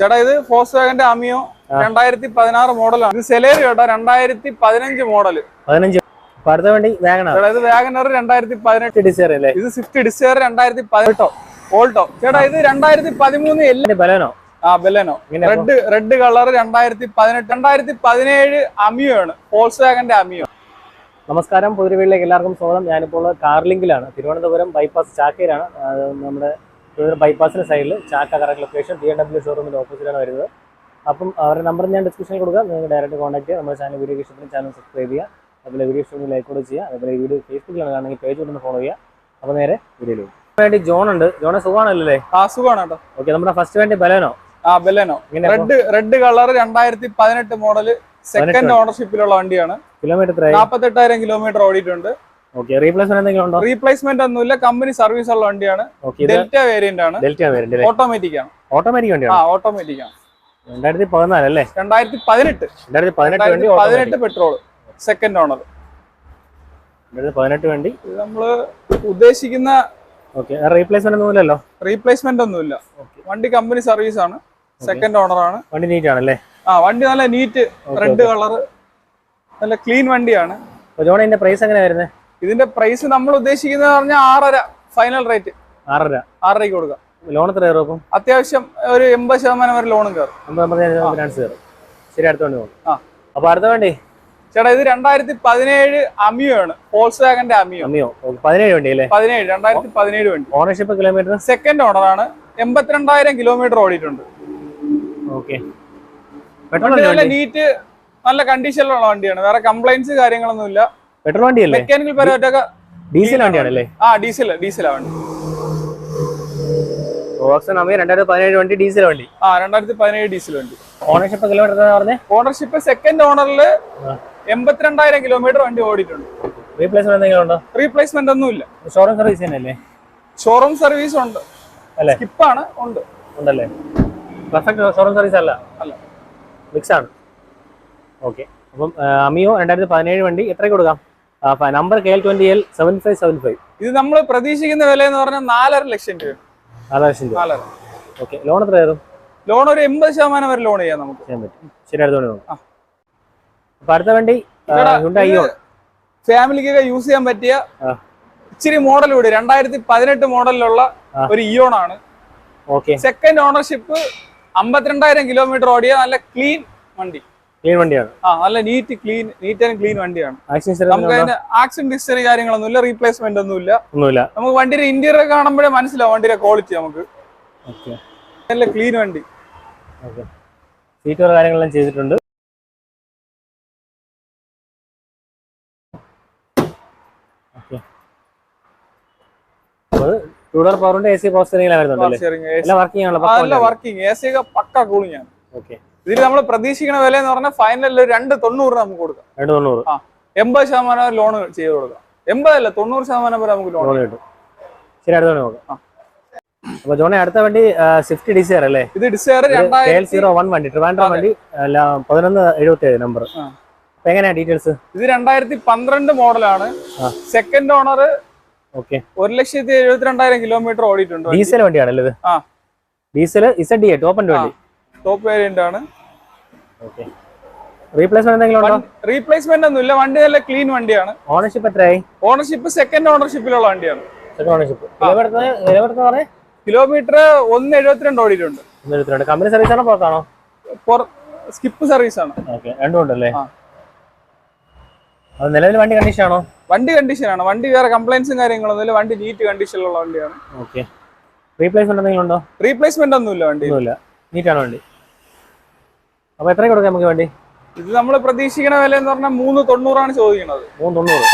ചേട്ടാ ഇത് ഫോസ് വാഗന്റെ അമിയോ രണ്ടായിരത്തി പതിനാറ് മോഡലാണ്. ഇത് സെലേറി കേട്ടോ രണ്ടായിരത്തി പതിനഞ്ച് മോഡൽ. പതിനഞ്ച്. അടുത്ത വണ്ടി വാഗണർ ഇത് വാഗനർ രണ്ടായിരത്തി പതിനെട്ട് ഡിസൈർ അല്ലേ? ഇത് സ്വിഫ്റ്റ് ഡിസയർ രണ്ടായിരത്തി പതിനെട്ടോ ഓൾട്ടോ ചേട്ടാ ഇത് രണ്ടായിരത്തി പതിമൂന്ന് ബലനോ ആ ബെലനോ റെഡ് റെഡ് കളർ രണ്ടായിരത്തി പതിനെട്ട് രണ്ടായിരത്തി പതിനേഴ് അമിയോ ആണ്. ഫോൾസ് വാഗന്റെ അമിയോ നമസ്കാരം പുതിരവീട്ടിലേക്ക് എല്ലാവർക്കും സ്വാഗതം. ഞാനിപ്പോൾ കാർലിങ്കിലാണ് തിരുവനന്തപുരം ബൈപ്പാസ് ചാക്കയിലാണ് നമ്മുടെ തിരുവനന്തപുരം ബൈപ്പാസിന്റെ സൈഡിൽ Chakka correct location B M W ഷോറൂമിന്റെ ഓപ്പോസിറ്റാണ് വരുന്നത്. അപ്പം അവരുടെ നമ്പർ ഞാൻ ഡിസ്ക്രിപ്ഷനിൽ കൊടുക്കുക നിങ്ങൾക്ക് ഡയറക്റ്റ് കോൺടാക്ട് ചെയ്യുക നമ്മുടെ ചാനൽ വീഡിയോ ഇഷ്ടത്തിന് ചാനൽ സബ്സ്ക്രൈബ് ചെയ്യുക. അതുപോലെ വീഡിയോ ഇഷ്ടം ലൈക്ക് കൂടെ ചെയ്യുക. അതുപോലെ വീഡിയോ ഫേസ്ബുക്കിലാണ് കാണണമെങ്കിൽ പേജ് ഒന്ന് ഫോളോ ചെയ്യുക. അപ്പോൾ നേരെ വീഡിയോ വേണ്ടി ജോൺ ഉണ്ട്. ജോണെ സുഖമാണല്ലേ? ആ സുഖമാണ് കേട്ടോ ഓക്കെ നമ്മുടെ ഫസ്റ്റ് വേണ്ടി ബലനോ? ആ ബലേനോ. റെഡ് റെഡ് കളർ രണ്ടായിരത്തി പതിനെട്ട് മോഡൽ സെക്കൻഡ് ഓണർഷിപ്പിലുള്ള വണ്ടിയാണ്. കിലോമീറ്റർ എത്ര നാൽപ്പത്തെട്ടായിരം കിലോമീറ്റർ ഓടിയിട്ടുണ്ട്. റീപ്ലേസ്മെന്റ് ഒന്നുമില്ല. കമ്പനി സർവീസ് ഉള്ള വണ്ടിയാണ്. ഡെൽറ്റ വേരിയന്റ് ആണ്. ഓട്ടോമാറ്റിക് ആണ്. ഓട്ടോമാറ്റിക് ആ വണ്ടിയാണ് ഓട്ടോമാറ്റിക് ആണ്. രണ്ടായിരത്തി പതിനാല് അല്ലേ? രണ്ടായിരത്തി പതിനെട്ട് രണ്ടായിരത്തി പതിനെട്ട് പതിനെട്ട് പെട്രോൾ സെക്കൻഡ് ഓണർ പതിനെട്ട് വണ്ടി. നമ്മൾ ഉദ്ദേശിക്കുന്ന ഓക്കെ റീപ്ലേസ്മെന്റ് ഒന്നുമില്ലല്ലോ റീപ്ലേസ്മെന്റ് ഒന്നുമില്ല വണ്ടി കമ്പനി സർവീസ് ആണ്. സെക്കൻഡ് ഓണർ ആണ്. വണ്ടി നീറ്റ് ആണല്ലേ? ആ വണ്ടി നല്ല നീറ്റ് റെഡ് കളർ നല്ല ക്ലീൻ വണ്ടിയാണ്. പ്രൈസ് എങ്ങനെയാ വരുന്നത് ഇതിന്റെ പ്രൈസ് നമ്മൾ ഉദ്ദേശിക്കുന്നത് പറഞ്ഞാൽ ആറര ഫൈനൽ റേറ്റ് ആറര. ആറരയ്ക്ക് കൊടുക്കാം. ലോൺ എത്ര കയറും അപ്പം? അത്യാവശ്യം ഒരു എൺപത് ശതമാനം വരെ ലോണും കയറും. ഫിനാൻസ് ശരി അടുത്ത വണ്ടി പോകും ആ. അപ്പൊ അടുത്ത വണ്ടി? ചേട്ടാ ഇത് രണ്ടായിരത്തി പതിനേഴ് അമിയോ. ആണ് ഫോൾസ് വാഗന്റെ അമിയോ. അമിയോ പതിനേഴ് വണ്ടി അല്ലേ? പതിനേഴ് രണ്ടായിരത്തി പതിനേഴ് വണ്ടി. ഓണർഷിപ്പ് കിലോമീറ്റർ സെക്കൻഡ് ഓണർ ആണ്. എൺപത്തിരണ്ടായിരം കിലോമീറ്റർ ഓടിയിട്ടുണ്ട്. ഓക്കെ നല്ല നീറ്റ് നല്ല കണ്ടീഷനിലുള്ള വണ്ടിയാണ്. വേറെ കംപ്ലൈന്റ്സ് കാര്യങ്ങളൊന്നുമില്ല. പെട്രോൾ വണ്ടി അല്ലേ മെക്കാനിക്കൽ പരമായിട്ടൊക്കെ ഡീസൽ വണ്ടിയാണല്ലേ? ആ ഡീസൽ ഡീസലാ വണ്ടി. അമ്മ രണ്ടായിരത്തി പതിനേഴ് വണ്ടി ഡീസൽ വണ്ടി. ആ രണ്ടായിരത്തി പതിനേഴ് ഡീസൽ വണ്ടി. ഓണർഷിപ്പ് കിലോമീറ്റർ പറഞ്ഞേ? ഓണർഷിപ്പ് സെക്കൻഡ് ഓണറിൽ എൺപത്തിരണ്ടായിരം കിലോമീറ്റർ വണ്ടി ഓടിയിട്ടുണ്ട്. റീപ്ലേസ്മെന്റ് എന്തെങ്കിലും ഉണ്ടോ? റീപ്ലേസ്മെന്റ് ഒന്നും ഇല്ല ഷോറൂം സർവീസ് തന്നെയല്ലേ ഷോറൂം സർവീസ് ഉണ്ട്. അല്ലേ? സ്കിപ്പാണ് ഉണ്ട്. ഉണ്ടല്ലേ? പെർഫെക്റ്റ് ഷോറൂം സർവീസ് അല്ല. അല്ല. മിക്സ് ആണ്. ഓക്കെ അപ്പം അമിയോ രണ്ടായിരത്തി പതിനേഴ് വണ്ടി എത്രയ്ക്ക് കൊടുക്കാം? Number K L twenty L seven five seven five ഇത് നമ്മൾ പ്രതീക്ഷിക്കുന്ന വില എന്ന് പറഞ്ഞാൽ നാലര ലക്ഷം രൂപ. നാലര ലക്ഷം രൂപ. നാലര. ഓക്കെ ലോൺ എത്ര കയറും ലോൺ ഒരു എൺപത് ശതമാനം വരെ ലോൺ ചെയ്യാം നമുക്ക്. ചെയ്യാൻ പറ്റും. ശരി അടുത്ത വണ്ടി അപ്പൊ അടുത്ത വണ്ടി ഫാമിലിക്കൊക്കെ യൂസ് ചെയ്യാൻ പറ്റിയ ഇച്ചിരി മോഡൽ കൂടി രണ്ടായിരത്തി പതിനെട്ട് മോഡലിലുള്ള ഒരു ഇയോൺ ആണ്. ഓക്കെ സെക്കൻഡ് ഓണർഷിപ്പ് അമ്പത്തിരണ്ടായിരം കിലോമീറ്റർ ഓടിയ നല്ല ക്ലീൻ വണ്ടി. ക്ലീൻ വണ്ടിയാണ്. ആ നല്ല neat clean neat and clean വണ്ടിയാണ്. നമുക്ക് അതിന്റെ ആക്സിഡന്റ് ഹിസ്റ്ററി കാര്യങ്ങളൊന്നുമില്ല റീപ്ലേസ്മെന്റ് ഒന്നുമില്ല. ഒന്നുമില്ല. നമുക്ക് വണ്ടിയുടെ ഇന്റീരിയർ കാണുമ്പോഴേ മനസ്സിലാവും വണ്ടിയുടെ ക്വാളിറ്റി നമുക്ക്. നല്ല ക്ലീൻ വണ്ടി. സീറ്റോ കാര്യങ്ങളെല്ലാം ചെയ്തിട്ടുണ്ട്. ടൂ ഡോർ പവറിന്റെ എ സി പവർ സ്റ്റിയറിംഗ് നല്ല വർക്കിംഗ് എ സി ഒക്കെ പക്ക കൂളിംഗ് ആണ്. ഓക്കെ ഇതിൽ നമ്മൾ പ്രതീക്ഷിക്കുന്ന വില എന്ന് പറഞ്ഞാൽ ഫൈനലിൽ രണ്ട് തൊണ്ണൂറ് നമുക്ക് കൊടുക്കാം. രണ്ട് തൊണ്ണൂറ്. ആ എൺപത് ശതമാനം ലോൺ ചെയ്ത് കൊടുക്കാം. എൺപതല്ല തൊണ്ണൂറ് ശതമാനം വരെ നമുക്ക് ലോൺ കിട്ടും. ശരി അടുത്ത നോക്കാം. ആ. അപ്പൊ ജോണെ അടുത്ത വണ്ടി സ്വിഫ്റ്റ് ഡിസയർ അല്ലേ? ഇത് ഡിസയർ സീറോ വൺ വണ്ടി ട്രിവാൻഡ്രം വണ്ടി പതിനൊന്ന് എഴുപത്തി ഏഴ് നമ്പർ. അപ്പൊ എങ്ങനെയാ ഡീറ്റെയിൽസ് ഇത് രണ്ടായിരത്തി പന്ത്രണ്ട് മോഡലാണ് സെക്കൻഡ് ഓണർ ഓക്കെ ഒരു ലക്ഷത്തി എഴുപത്തിരണ്ടായിരം കിലോമീറ്റർ ഓടിയിട്ടുണ്ട്. ഡീസൽ വണ്ടിയാണല്ലേ ഇത്? ആ. Diesel Z D A top വണ്ടി. ടോപ്പ് വേരിയന്റ് ആണ്. ഓക്കെ റീപ്ലേസ്മെന്റ് എന്തെങ്കിലും ഉണ്ടോ? റീപ്ലേസ്മെന്റ് ഒന്നുമില്ല വണ്ടി നല്ല ക്ലീൻ വണ്ടിയാണ്. ഓണർഷിപ്പ് എത്രയായി? ഓണർഷിപ്പ് സെക്കൻഡ് ഓണർഷിപ്പിലുള്ള വണ്ടിയാണ്. സെക്കൻഡ് ഓണർഷിപ്പ് കിലോമീറ്റർ കിലോമീറ്റർ പറഞ്ഞേ? കിലോമീറ്റർ ഒന്ന് എഴുപത്തിരണ്ട് ഓടിയിട്ടുണ്ട്. എഴുപത്തിരണ്ട്. കമ്പനി സർവീസ് ആണോ പുറത്താണോ? സ്കിപ്പ് സർവീസ് ആണ്. ഓക്കെ രണ്ടും ഉണ്ടല്ലേ? ആ. അത് നിലവിൽ വണ്ടി കണ്ടീഷൻ ആണോ? വണ്ടി കണ്ടീഷൻ ആണ്. വണ്ടി വേറെ കംപ്ലൈൻസും കാര്യങ്ങളൊന്നും ഇല്ല വണ്ടി നീറ്റ് കണ്ടീഷനിലുള്ള വണ്ടിയാണ്. ഓക്കെ റീപ്ലേസ്മെന്റ് എന്തെങ്കിലും ഉണ്ടോ? റീപ്ലേസ്മെന്റ് ഒന്നുമില്ല വണ്ടി ഒന്നുമില്ല. നീറ്റാണ് വണ്ടി. അപ്പൊ എത്ര കൊടുക്കാം നമുക്ക് വേണ്ടി? ഇത് നമ്മൾ പ്രതീക്ഷിക്കുന്ന വില എന്ന് പറഞ്ഞാൽ മൂന്ന് തൊണ്ണൂറാണ് ചോദിക്കുന്നത് മൂന്ന് തൊണ്ണൂറ്.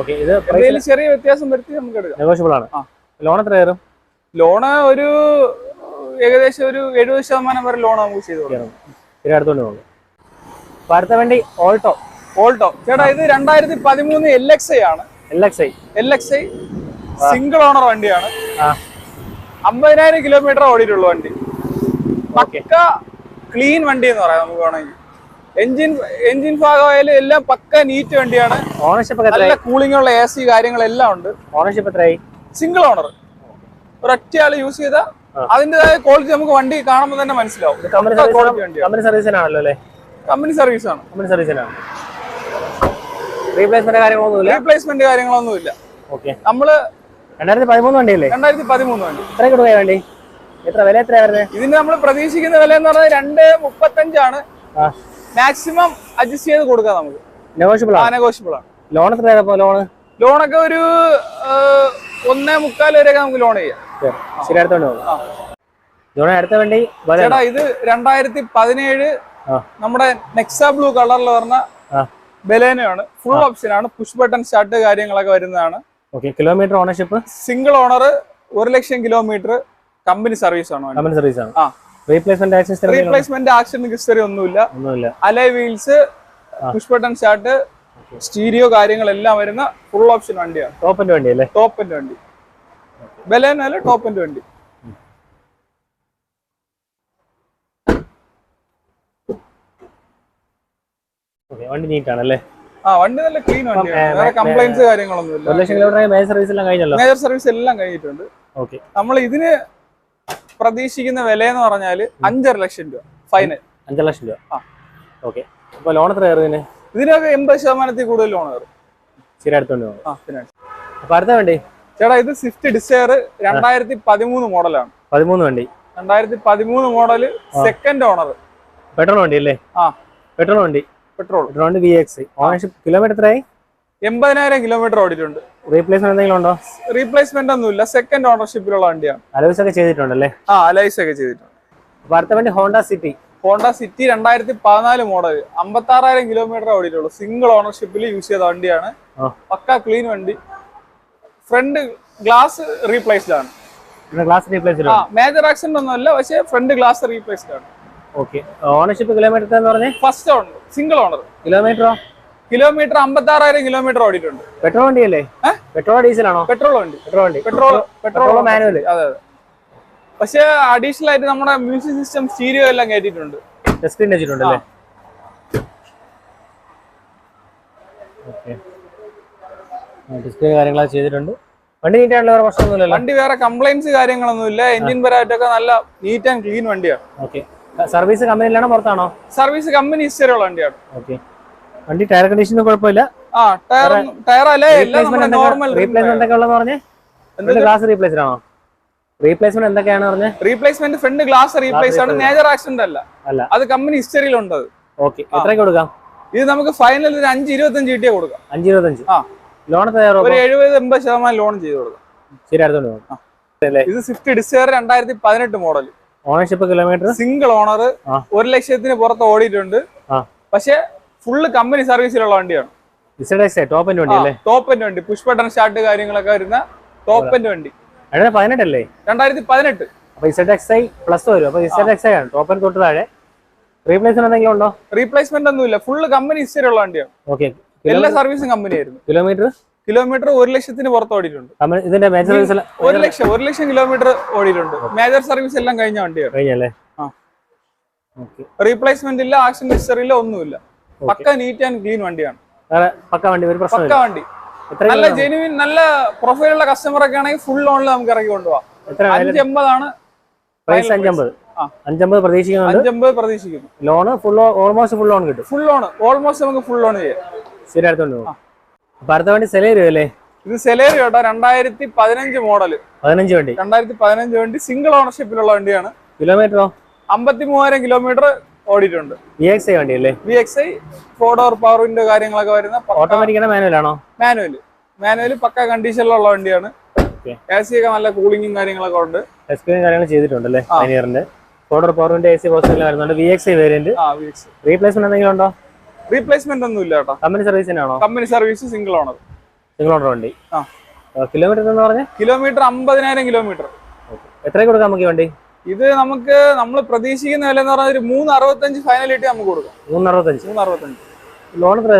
ഓക്കെ ഇത് എന്തെങ്കിലും ചെറിയ വ്യത്യാസം വരുത്തി നമുക്ക് എടുക്കാം. നെഗോഷ്യബിൾ ആണ്. ലോൺ എത്ര കയറും? ലോണ് ഒരു ഏകദേശം ഒരു എഴുപത് ശതമാനം വരെ ലോൺ നമുക്ക് ചെയ്തു കൊടുക്കാം. അടുത്തോണ്ട് പോകും. അപ്പൊ അടുത്ത വണ്ടി ഓൾട്ടോ ഓൾട്ടോ ചേട്ടാ ഇത് രണ്ടായിരത്തി പതിമൂന്ന് എൽ എക്സ് ഐ ആണ് L X I L X I single owner വണ്ടിയാണ്. അമ്പതിനായിരം കിലോമീറ്റർ ഓടിയിട്ടുള്ള വണ്ടി. പക്ക ക്ലീൻ വണ്ടി എന്ന് പറയാം നമുക്ക് വേണമെങ്കിൽ. എഞ്ചിൻ എഞ്ചിൻ ഭാഗമായാലും എല്ലാം പക്ക നീറ്റ് വണ്ടിയാണ്. ഓണർഷിപ്പ് നല്ല കൂളിംഗ് ഉള്ള എ സി കാര്യങ്ങളെല്ലാം ഉണ്ട്. ഓണർഷിപ്പ് എത്രയായി? സിംഗിൾ ഓണർ ഒരൊറ്റ ആൾ യൂസ് ചെയ്ത അതിന്റേതായ ക്വാളിറ്റി നമുക്ക് വണ്ടി കാണുമ്പോൾ തന്നെ മനസ്സിലാവും. കമ്പനി സർവീസിനാണല്ലോ അല്ലേ? കമ്പനി സർവീസ് ആണ്. കമ്പനി സർവീസിനാണ് റീപ്ലേസ്മെന്റ് കാര്യങ്ങളൊന്നുമില്ല? റീപ്ലേസ്മെന്റ് കാര്യങ്ങളൊന്നുമില്ല. ഓക്കെ നമ്മൾ രണ്ടായിരത്തി പതിമൂന്ന് വണ്ടിയല്ലേ രണ്ടായിരത്തി പതിമൂന്ന് വണ്ടി. എത്ര കിട്ടുക വേണ്ടി? എത്ര വില എത്ര വരുന്നത് ഇതിന് നമ്മൾ പ്രതീക്ഷിക്കുന്ന വില എന്ന് പറഞ്ഞാൽ രണ്ട് മുപ്പത്തഞ്ചാണ്. മാക്സിമം അഡ്ജസ്റ്റ് ചെയ്ത് കൊടുക്കാം നമുക്ക്. നെഗോഷ്യബിൾ ആണ് നെഗോഷ്യബിൾ ആണ്. ലോൺ എത്ര ലോണ് ലോണൊക്കെ ഒരു ഒന്നേ മുക്കാൽ വരെയൊക്കെ നമുക്ക് ലോൺ ചെയ്യാം. ശരി. അടുത്തോണ്ട് പോകും ആ. ജോണ അടുത്ത വണ്ടി ചേട്ടാ ഇത് രണ്ടായിരത്തി പതിനേഴ് നമ്മുടെ നെക്സ ബ്ലൂ കളറിൽ പറഞ്ഞ ആ. ബലേനയാണ്. ഫുൾ ഓപ്ഷൻ ആണ്. പുഷ് ബട്ടൺ സ്റ്റാർട്ട് കാര്യങ്ങളൊക്കെ വരുന്നതാണ്. കിലോമീറ്റർ ഓണർഷിപ്പ് സിംഗിൾ ഓണർ ഒരു ലക്ഷം കിലോമീറ്റർ കമ്പനി സർവീസ് ആണോ. കമ്പനി സർവീസ് ആണ്. ആ. Replacement axis replacement action history ഒന്നുമില്ല. ഒന്നുമില്ല. Alloy wheels push button start stereo കാര്യങ്ങളെല്ലാം വരുന്ന ഫുൾ ഓപ്ഷൻ വണ്ടിയാണ്. ടോപ്പിന്റെ വണ്ടി അല്ലേ? ടോപ്പിന്റെ വണ്ടി. ബലേനല്ല ടോപ്പിന്റെ വണ്ടി. വണ്ടി നീറ്റാണല്ലേ? ആ വണ്ടി നല്ല ക്ലീൻ വണ്ടിയാണ്. വേറെ കംപ്ലൈന്റ്സ് കിലോമീറ്റർ മേജർ സർവീസ് എല്ലാം കഴിഞ്ഞല്ലോ? മേജർ സർവീസ് എല്ലാം കഴിഞ്ഞിട്ടുണ്ട്. നമ്മൾ ഇതിന് പ്രതീക്ഷിക്കുന്ന വില എന്ന് പറഞ്ഞാൽ അഞ്ചര ലക്ഷം രൂപ ഫൈനൽ അഞ്ചര ലക്ഷം രൂപ. ആ. ഓക്കെ അപ്പോൾ ലോൺ എത്ര കയറുന്നതിന് ഇതിനൊക്കെ എൺപത് ശതമാനത്തിൽ കൂടുതൽ ലോൺ കയറും. ശരി അടുത്തോണ്ട് പോകും. ആ പിന്നെ അപ്പോൾ അടുത്ത വണ്ടി? ചേട്ടാ ഇത് സ്വിഫ്റ്റ് ഡിസയർ രണ്ടായിരത്തി പതിമൂന്ന് മോഡലാണ്. പതിമൂന്ന് വണ്ടി. രണ്ടായിരത്തി പതിമൂന്ന് മോഡൽ സെക്കൻഡ് ഓണർ പെട്രോൾ വണ്ടി അല്ലേ? ആ. പെട്രോൾ വണ്ടി. പെട്രോൾ പെട്രോൾ വണ്ടി വി എക്സ് ഓണർഷിപ്പ് കിലോമീറ്റർ എത്രയായി? എൺപതിനായിരം കിലോമീറ്റർ ഓടിയിട്ടുണ്ട്. റീപ്ലേസ്മെന്റ് എന്തെങ്കിലും ഉണ്ടോ? റീപ്ലേസ്മെന്റ് ഒന്നുമില്ല. സെക്കൻഡ് ഓണർഷിപ്പിലുള്ള വണ്ടിയാണ്. അലൈസ് ഒക്കെ ചെയ്തിട്ടുണ്ടല്ലേ? ആ അലൈസ് ഒക്കെ ചെയ്തിട്ടുണ്ട് അടുത്ത വണ്ടി ഹോണ്ട സിറ്റി ഹോണ്ട സിറ്റി രണ്ടായിരത്തി പതിനാല് മോഡൽ അമ്പത്തി ആറായിരം കിലോമീറ്റർ ഓടിയിട്ടുള്ളൂ. സിംഗിൾ ഓണർഷിപ്പിൽ യൂസ് ചെയ്ത വണ്ടിയാണ്. പക്ക ക്ലീൻ വണ്ടി. ഫ്രണ്ട് ഗ്ലാസ് റീപ്ലേസ്ഡ് ആണ്. ഗ്ലാസ് റീപ്ലേസ്ഡ് മേജർ ആക്സിഡന്റ് ഒന്നുമല്ല പക്ഷേ ഫ്രണ്ട് ഗ്ലാസ് റീപ്ലേസ്ഡ് ആണ്. ഓക്കെ ഓണർഷിപ്പ് കിലോമീറ്റർ എന്ന് ഫസ്റ്റ് ഓണർ സിംഗിൾ ഓണർ കിലോമീറ്ററോ കിലോമീറ്റർ അമ്പത്തി ആറായിരം കിലോമീറ്റർ ഓടിയിട്ടുണ്ട്. പെട്രോൾ വണ്ടി അല്ലേ പെട്രോൾ ഡീസൽ ആണോ പെട്രോൾ വണ്ടി. പെട്രോൾ വണ്ടി. പെട്രോൾ പെട്രോൾ മാനുവൽ അതെ അതെ. പക്ഷെ അഡീഷണൽ ആയിട്ട് നമ്മുടെ മ്യൂസിക് സിസ്റ്റം സ്റ്റീരിയോ എല്ലാം കയറ്റിയിട്ടുണ്ട്. സ്ക്രീൻ വെച്ചിട്ടുണ്ട് അല്ലേ ഡിസ്പ്ലേ കാര്യങ്ങളൊക്കെ ചെയ്തിട്ടുണ്ട്. വണ്ടി വേറെ കംപ്ലൈന്റ്സ് വണ്ടി വേറെ കംപ്ലൈൻസ് കാര്യങ്ങളൊന്നുമില്ല. എഞ്ചിൻ പരമായിട്ടൊക്കെ നല്ല നീറ്റ് ആൻഡ് ക്ലീൻ വണ്ടിയാണ്. ഓക്കെ. സർവീസ് കമ്പനിയിലാണോ പുറത്താണോ? സർവീസ് കമ്പനി ഹിസ്റ്ററി ഉള്ള വണ്ടിയാണ്. ഓക്കെ. വണ്ടി ടയർ കണ്ടീഷൻ കുഴപ്പമില്ല. ഗ്ലാസ് റീപ്ലേസ്ഡ് ആണോ? റീപ്ലേസ്മെന്റ് എന്തൊക്കെയാണ് റീപ്ലേസ്മെന്റ് ഫ്രണ്ട് ഗ്ലാസ് റീപ്ലേസ് ആണ്. മേജർ ആക്സിഡന്റ് അല്ല. അല്ല. അത് കമ്പനി ഓക്കെ എത്രയ്ക്ക് കൊടുക്കാം? ഇത് നമുക്ക് ഫൈനൽ ഒരു അഞ്ച് ഇരുപത്തഞ്ച് കിട്ടിയേ കൊടുക്കാം. അഞ്ച് ഇരുപത്തഞ്ച്. ആ. ലോൺ ഒരു എഴുപത് എൺപത് ശതമാനം ലോൺ ചെയ്ത് കൊടുക്കാം. ശരി അടുത്തോണ്ട് പോകും. ഇത് സ്വിഫ്റ്റ് ഡിസയർ രണ്ടായിരത്തി പതിനെട്ട് model ownership kilometre single owner. ഒരു ലക്ഷത്തിന് പുറത്ത് ഓടിയിട്ടുണ്ട്. പക്ഷെ ഫുള്ള് കമ്പനി സർവീസിലുള്ള വണ്ടിയാണ്. ടോപ്പ് എൻഡ് വണ്ടി അല്ലേ? ടോപ്പ് വണ്ടി. പുഷ് ബട്ടൺ സ്റ്റാർട്ട് കാര്യങ്ങളൊക്കെ വരുന്ന ടോപ്പ് വണ്ടി. രണ്ടായിരത്തി പതിനെട്ടല്ലേ രണ്ടായിരത്തി പതിനെട്ട് അപ്പൊ ഇസഡ് എക്സ് ഐ പ്ലസ് വരും. അപ്പൊ ഇസഡ് എക്സ് ഐ ആണ് ടോപ്പ് ആൻഡ് തൊട്ട് താഴെ. റീപ്ലേസ്മെന്റ് എന്തെങ്കിലും ഉണ്ടോ? റീപ്ലേസ്മെന്റ് ഒന്നുമില്ല. ഫുള്ള് കമ്പനി ഹിസ്റ്ററി ഉള്ള വണ്ടിയാണ്. ഓക്കെ എല്ലാ സർവീസും കമ്പനി ആയിരുന്നു. കിലോമീറ്റർ കിലോമീറ്റർ ഒരു ലക്ഷത്തിന് പുറത്ത് ഓടിയിട്ടുണ്ട്. ഇതിന്റെ മേജർ സർവീസ് ഒരു ലക്ഷം ഒരു ലക്ഷം കിലോമീറ്റർ ഓടിയിട്ടുണ്ട്. മേജർ സർവീസ് എല്ലാം കഴിഞ്ഞ വണ്ടിയാണ്. റീപ്ലേസ്മെന്റ് ഇല്ല ആക്ഷൻ ഹിസ്റ്ററി ഇല്ല ഒന്നുമില്ല. പക്ക നീറ്റ് ആൻഡ് ക്ലീൻ വണ്ടിയാണ്. പക്ക വണ്ടി ഒരു പക്ക വണ്ടി. നല്ല ജെനുവിൻ നല്ല പ്രൊഫൈലുള്ള കസ്റ്റമർ ഒക്കെ ആണെങ്കിൽ ഫുൾ ഓണിൽ നമുക്ക് ഇറക്കി കൊണ്ടുപോകാം എത്ര അഞ്ച് എൺപതാണ് പ്രൈസ് അഞ്ചമ്പത്. അഞ്ചമ്പത് പ്രതീക്ഷിക്കുന്നുണ്ട്. അഞ്ചമ്പത് പ്രതീക്ഷിക്കുന്നു. Loan full almost full loan കിട്ടും. ഫുൾ ലോൺ ഓൾമോസ്റ്റ് നമുക്ക് ഫുൾ ലോൺ ചെയ്യാം. ശരി അടുത്തോണ്ട് അപ്പൊ അടുത്ത വണ്ടി സെലേറിയോ അല്ലേ? ഇത് സെലേറി കേട്ടോ രണ്ടായിരത്തി പതിനഞ്ച് മോഡൽ പതിനഞ്ച് വണ്ടി. രണ്ടായിരത്തി പതിനഞ്ച് വണ്ടി സിംഗിൾ ഓണർഷിപ്പിലുള്ള വണ്ടിയാണ്. കിലോമീറ്ററോ അമ്പത്തി മൂവായിരം കിലോമീറ്റർ ഓടിയിട്ടുണ്ട്. വി എക്സ് ഐ വണ്ടി അല്ലേ V X I four door power window കാര്യങ്ങളൊക്കെ വരുന്ന ഓട്ടോമാറ്റിക് മാനുവൽ ആണോ മാനുവൽ മാനുവൽ പക്ക കണ്ടീഷനിലുള്ള വണ്ടിയാണ്. എ സി ഒക്കെ നല്ല കൂളിംഗും കാര്യങ്ങളൊക്കെ ഉണ്ട്. എക്സ്പീരിയൻ കാര്യങ്ങൾ ചെയ്തിട്ടുണ്ട് അല്ലേ. പൈനിയറിന്റെ ഫോർഡർ പവറിന്റെ എ സി പോസ്റ്റിൽ വരുന്നുണ്ട്. V X I variant replacement എന്തെങ്കിലും ഉണ്ടോ? റീപ്ലേസ്മെന്റ് ഒന്നും ഇല്ല കേട്ടോ. Company സർവീസിനാണോ company service single owner single owner വണ്ടി. കിലോമീറ്റർ എന്ന് പറഞ്ഞേ? കിലോമീറ്റർ അമ്പതിനായിരം കിലോമീറ്റർ എത്ര കൊടുക്കാം നമുക്ക് ഈ വണ്ടി? ഇത് നമുക്ക് നമ്മൾ പ്രതീക്ഷിക്കുന്ന വില എന്ന് പറഞ്ഞാൽ ഒരു മൂന്ന് അറുപത്തഞ്ച് ഫൈനലിറ്റി നമുക്ക് കൊടുക്കാം. മൂന്ന് അറുപത്തഞ്ച് മൂന്ന് അറുപത്തഞ്ച് ലോൺ എത്ര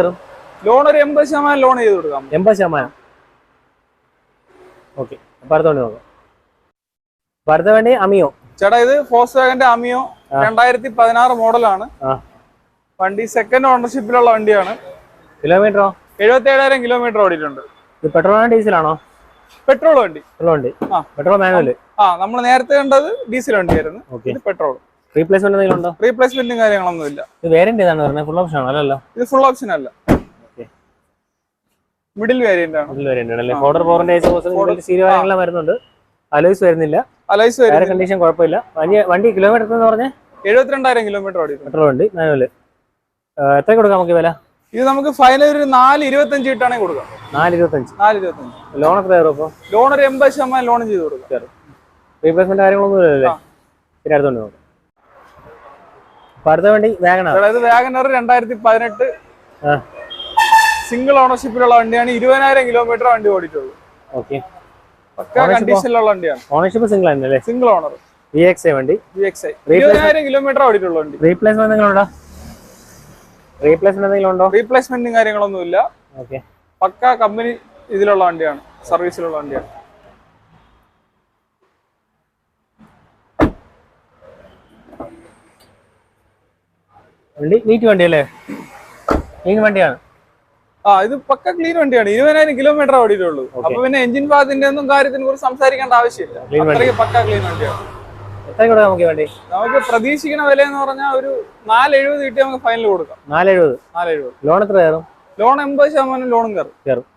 ലോൺ ഒരു എൺപത് ശതമാനം ലോൺ ചെയ്ത് കൊടുക്കാം. എൺപത് ശതമാനം. ഓക്കെ അപ്പൊ അടുത്ത വണ്ടി നോക്കാം. അപ്പൊ അടുത്ത വണ്ടി അമിയോ. ചേട്ടാ ഇത് ഫോസ് വാഗന്റെ അമിയോ രണ്ടായിരത്തി പതിനാറ് മോഡലാണ് വണ്ടി സെക്കൻഡ് ഓണർഷിപ്പിലുള്ള വണ്ടിയാണ്. കിലോമീറ്ററോ എഴുപത്തി ഏഴായിരം കിലോമീറ്റർ ഓടിയിട്ടുണ്ട്. ഇത് പെട്രോളാണോ ഡീസലാണോ പെട്രോൾ വണ്ടി. പെട്രോൾ വണ്ടി. പെട്രോൾ മാനുവൽ ആ നമ്മൾ നേരത്തെ കണ്ടത് ഡീസൽ വണ്ടിയായിരുന്നു. ഓക്കെ. ഇത് പെട്രോൾ. റീപ്ലേസ്മെന്റ് എന്തെങ്കിലും ഉണ്ടോ റീപ്ലേസ്മെന്റും കാര്യങ്ങളൊന്നും ഇല്ല ഇത് വേരിയന്റ് ഏതാണ് പറഞ്ഞത് ഫുൾ ഓപ്ഷൻ അല്ലല്ലോ. ഇത് ഫുൾ ഓപ്ഷൻ അല്ല. മിഡിൽ വേരിയന്റ് ആണ്. മിഡിൽ വേരിയന്റ് ആണല്ലേ ഫോർഡർ ഫോറിന്റെ സീരിയൽ കാര്യങ്ങളെല്ലാം വരുന്നുണ്ട്. അലോയ്സ് വരുന്നില്ല. അലോയ്സ് വേറെ വരുന്നത് കണ്ടീഷൻ കുഴപ്പമില്ല. വണ്ടി വണ്ടി കിലോമീറ്റർ എന്ന് പറഞ്ഞാൽ എഴുപത്തിരണ്ടായിരം കിലോമീറ്റർ ഓടിയിട്ടുണ്ട്. പെട്രോൾ വണ്ടി മാനുവൽ എത്ര കൊടുക്കാം നമുക്ക് വില? ഇത് നമുക്ക് ഫൈനൽ ഒരു നാല് ഇരുപത്തഞ്ച് കിട്ടാണെങ്കിൽ കൊടുക്കാം. നാല് ഇരുപത്തഞ്ച് നാല് ഇരുപത്തഞ്ച് ലോൺ എത്ര കയറും അപ്പോൾ? ലോൺ ഒരു എൺപത് ശതമാനം ലോൺ ചെയ്ത് കൊടുക്കും. റീപ്ലേസ്മെന്റ് കാര്യങ്ങളൊന്നും ഇല്ലല്ലേ ആ. പിന്നെ അടുത്തോണ്ട് നോക്കാം. അപ്പൊ അടുത്ത വണ്ടി വാഗണാർ. അതായത് രണ്ടായിരത്തി പതിനെട്ട് സിംഗിൾ ഓണർഷിപ്പിലുള്ള വണ്ടിയാണ് ഇരുപതിനായിരം കിലോമീറ്റർ വണ്ടി ഓടിയിട്ടുള്ളൂ. ഓക്കെ. കണ്ടീഷനിലുള്ള വണ്ടിയാണ്. Ownership single single owner. V X I വണ്ടി. വി എക്സ് ഐ ഇരുപതിനായിരം കിലോമീറ്റർ ഓടിയിട്ടുള്ള വണ്ടി. റീപ്ലേസ്മെന്റ് ഉണ്ടോ? റീപ്ലേസ്മെന്റ് എന്തെങ്കിലും ഉണ്ടോ? റീപ്ലേസ്മെന്റും കാര്യങ്ങളൊന്നും ഇല്ല ഓക്കെ പക്ക കമ്പനി ഇതിലുള്ള വണ്ടിയാണ് സർവീസിലുള്ള വണ്ടിയാണ്. വണ്ടി നീറ്റ് വണ്ടി അല്ലേ ക്ലീൻ വണ്ടിയാണ്. ആ ഇത് പക്ക ക്ലീൻ വണ്ടിയാണ് ഇരുപതിനായിരം കിലോമീറ്റർ ഓടിയിട്ടുള്ളൂ. അപ്പൊ പിന്നെ എഞ്ചിൻ ഭാഗത്തിന്റെ ഒന്നും കാര്യത്തിനെ കുറിച്ച് സംസാരിക്കേണ്ട ആവശ്യമില്ല. അത്രയ്ക്ക് പക്ക ക്ലീൻ വണ്ടിയാണ്. നമുക്ക് വണ്ടി? നമുക്ക് പ്രതീക്ഷിക്കുന്ന വില എന്ന് പറഞ്ഞാൽ ഒരു നാല് എഴുപത് കിട്ടി നമുക്ക് ഫൈനൽ കൊടുക്കാം. നാല് എഴുപത് നാല് എഴുപത് ലോൺ എത്ര കയറും? ലോൺ എൺപത് ശതമാനം ലോണും കയറും. കയറും.